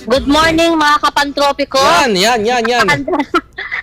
Good morning mga kapantropiko. Yan, yan, yan, yan.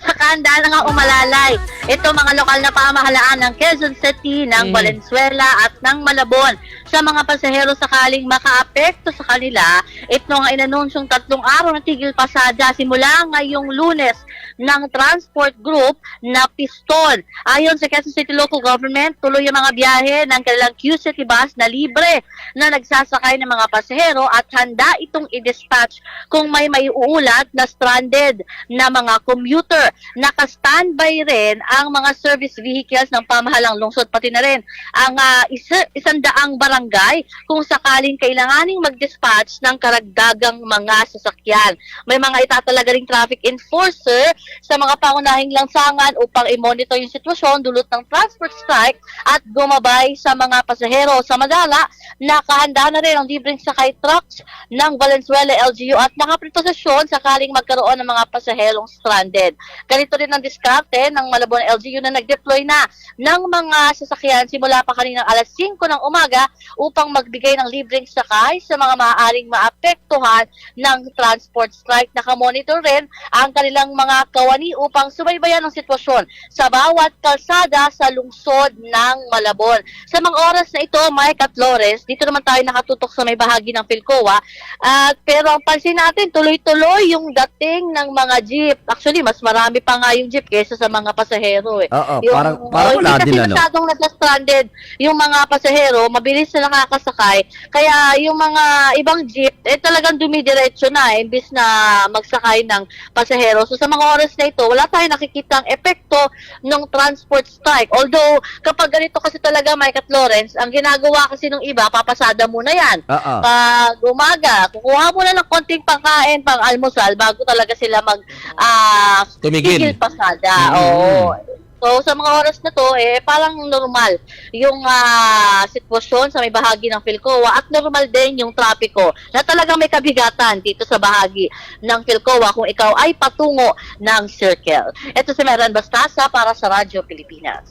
Nakahanda na nga umalalay. Ito mga lokal na pamahalaan ng Quezon City, ng Mm. Valenzuela at ng Malabon. Sa mga pasahero sakaling makaapekto sa kanila, ito nga inanunsyong tatlong araw na tigil pasada simula ngayong lunes ng transport group na Piston. Ayon sa Quezon City Local Government, tuloy ang mga biyahe ng kanilang Q-City bus na libre na nagsasakay ng mga pasahero at handa itong i-dispatch kung may maiuulat na stranded na mga commuter. Naka-standby rin ang mga service vehicles ng pamahalang lungsod pati na rin ang ah, isa, isandaang barangay kung sakaling kailanganing mag-dispatch ng karagdagang mga sasakyan. May mga itatalaga ring traffic enforcer sa mga pangunahing lansangan upang i-monitor yung sitwasyon dulot ng transport strike at gumabay sa mga pasahero. Sa Madala, nakahanda na rin ang libreng sakay trucks ng Valenzuela LGU at nakapreposisyon sakaling magkaroon ng mga pasaherong stranded. Ganito rin ang diskarte ng Malabon LGU na nag-deploy na ng mga sasakyan simula pa kaninang alas 5 ng umaga upang magbigay ng libreng sakay sa mga maaaring maapektuhan ng transport strike. Nakamonitor rin ang kanilang mga kawani upang subaybayan ang sitwasyon sa bawat kalsada sa lungsod ng Malabon. Sa mga oras na ito, Mike at Flores, dito naman tayo nakatutok sa may bahagi ng Philcoa. At pero ang pansin natin, tuloy-tuloy yung dating ng mga jeep. Actually, mas marami pa nga yung jeep kaysa sa mga pasahero eh. Oo, Yung- parang, parang oh, wala hindi din kasi ano. masyadong nasa-stranded yung mga pasahero, mabilis na nakakasakay. Kaya yung mga ibang jeep, eh talagang dumidiretso na, eh, imbis na magsakay ng pasahero. So sa mga oras na ito, wala tayong nakikitang epekto ng transport strike. Although, kapag ganito kasi talaga, Mike at Lawrence, ang ginagawa kasi ng iba, papasada muna yan. Oo. Pag umaga, kukuha muna ng konting pangkain, pang almusal, bago talaga sila mag ah, Tumigil. pasada. Mm. Oo. So sa mga oras na to eh parang normal yung ah, sitwasyon sa may bahagi ng Philcoa at normal din yung trapiko na talagang may kabigatan dito sa bahagi ng Philcoa kung ikaw ay patungo ng circle. Ito si Meran Bastasa para sa Radyo Pilipinas.